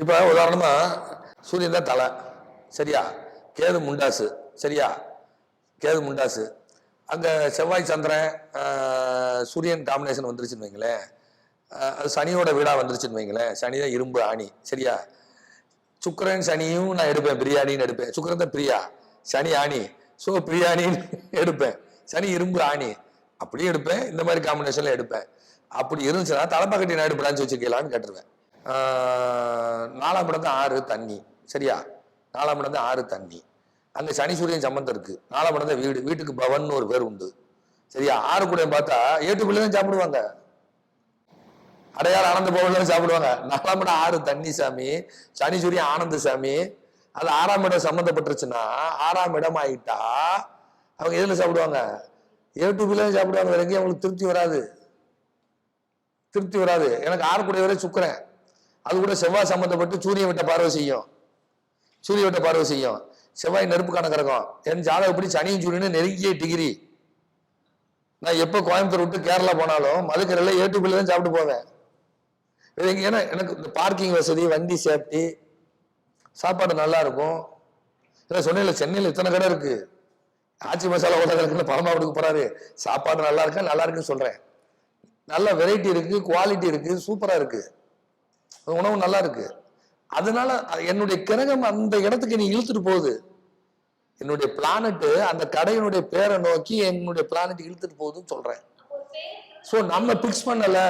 இப்போ உதாரணமாக சூரியன் தான் தலை. சரியா? கேது முண்டாசு. சரியா? கேது முண்டாசு. அங்கே செவ்வாய் சந்திரன் சூரியன் காம்பினேஷன் வந்துருச்சுன்னு வைங்களேன். அது சனியோட வீடாக வந்துருச்சுன்னு வைங்களேன். சனி தான் இரும்பு ஆணி. சரியா? சுக்கரன் சனியும் நான் எடுப்பேன். பிரியாணின்னு எடுப்பேன். சுக்கிரன் தான் பிரியா. சனி ஆணி. ஸோ பிரியாணின்னு எடுப்பேன். சனி இரும்பு ஆணி. அப்படியும் எடுப்பேன். இந்த மாதிரி காம்பினேஷனில் எடுப்பேன். அப்படி இருந்துச்சுன்னா தலைப்பாக்கட்டி நான் பிரான்ச் வச்சிருக்கலான்னு கேட்டுருவேன். நாலாம் இடம் தான் ஆறு தண்ணி. சரியா? நாலாம் இடம் தான் ஆறு தண்ணி. அந்த சனி சூரியன் சம்பந்தம் இருக்கு. நாலாம் இடம் தான் வீடு. வீட்டுக்கு பவன் ஒரு பேர் உண்டு. சரியா? ஆறு கூட பார்த்தா ஏட்டுக்குள்ளே தான் சாப்பிடுவாங்க. அடையாள ஆனந்த பவன்ல சாப்பிடுவாங்க. நாலாம் இடம் ஆறு தண்ணி சாமி சனி சூரியன் ஆனந்த சாமி. அது ஆறாம் இடம் சம்மந்தப்பட்டுருச்சுன்னா ஆறாம் இடம் ஆயிட்டா அவங்க எதில் சாப்பிடுவாங்க? ஏட்டுக்குள்ளே சாப்பிடுவாங்க. வரைக்கும் அவங்களுக்கு திருப்தி வராது. திருப்தி வராது. எனக்கு ஆறு கூட வரை சுக்கிறேன் அது கூட செவ்வாய் சம்மந்தப்பட்டு சூரியன் விட்ட பார்வை செய்யும். சூரிய விட்ட பார்வை செய்யும். செவ்வாய் நெருப்பு கணக்கிறக்கும் என் ஜாதகம் எப்படி சனியும் சூரியனும் நெருங்கிய டிகிரி. நான் எப்போ கோயம்புத்தூர் விட்டு கேரளா போனாலும் மதுக்கரையில் ஏட்டுக்குள்ளே தான் சாப்பிட்டு போவேன். ஏன்னா எனக்கு இந்த பார்க்கிங் வசதி வண்டி சேஃப்டி சாப்பாடு நல்லா இருக்கும். இல்லை சொன்னேன்ல சென்னையில் இத்தனை கடை இருக்கு. ஆச்சி மசாலா ஹோட்டலுக்குன்னு பரமாவட்டுக்கு போறாரு. சாப்பாடு நல்லா இருக்கா நல்லா இருக்குன்னு சொல்றேன். நல்ல வெரைட்டி இருக்கு குவாலிட்டி இருக்கு சூப்பரா இருக்கு. உணவு நல்லா இருக்கு. அதனால என்னுடைய கிரகம் அந்த இடத்துக்கு நீ இழுத்துட்டு போகுது. என்னுடைய பிளானட்டு அந்த கடையினுடைய பேரை நோக்கி என்னுடைய பிளானட் இழுத்துட்டு போகுதுன்னு சொல்றேன். ஸோ நம்ம பிக்ஸ் பண்ணலை.